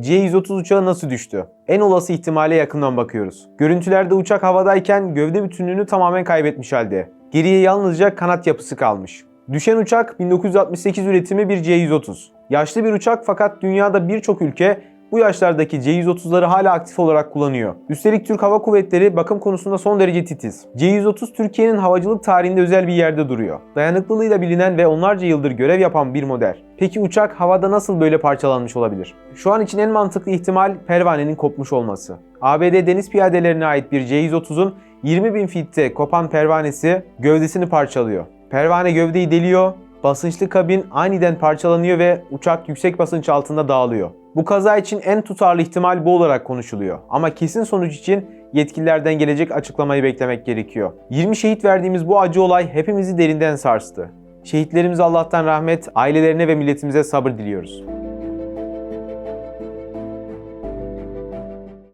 C-130 uçağı nasıl düştü? En olası ihtimale yakından bakıyoruz. Görüntülerde uçak havadayken gövde bütünlüğünü tamamen kaybetmiş halde. Geriye yalnızca kanat yapısı kalmış. Düşen uçak 1968 üretimi bir C-130. Yaşlı bir uçak fakat dünyada birçok ülke bu yaşlardaki C-130'ları hala aktif olarak kullanıyor. Üstelik Türk Hava Kuvvetleri bakım konusunda son derece titiz. C-130 Türkiye'nin havacılık tarihinde özel bir yerde duruyor. Dayanıklılığıyla bilinen ve onlarca yıldır görev yapan bir model. Peki uçak havada nasıl böyle parçalanmış olabilir? Şu an için en mantıklı ihtimal pervanenin kopmuş olması. ABD deniz piyadelerine ait bir C-130'un 20 bin fitte kopan pervanesi gövdesini parçalıyor. Pervane gövdeyi deliyor, basınçlı kabin aniden parçalanıyor ve uçak yüksek basınç altında dağılıyor. Bu kaza için en tutarlı ihtimal bu olarak konuşuluyor. Ama kesin sonuç için yetkililerden gelecek açıklamayı beklemek gerekiyor. 20 şehit verdiğimiz bu acı olay hepimizi derinden sarstı. Şehitlerimize Allah'tan rahmet, ailelerine ve milletimize sabır diliyoruz.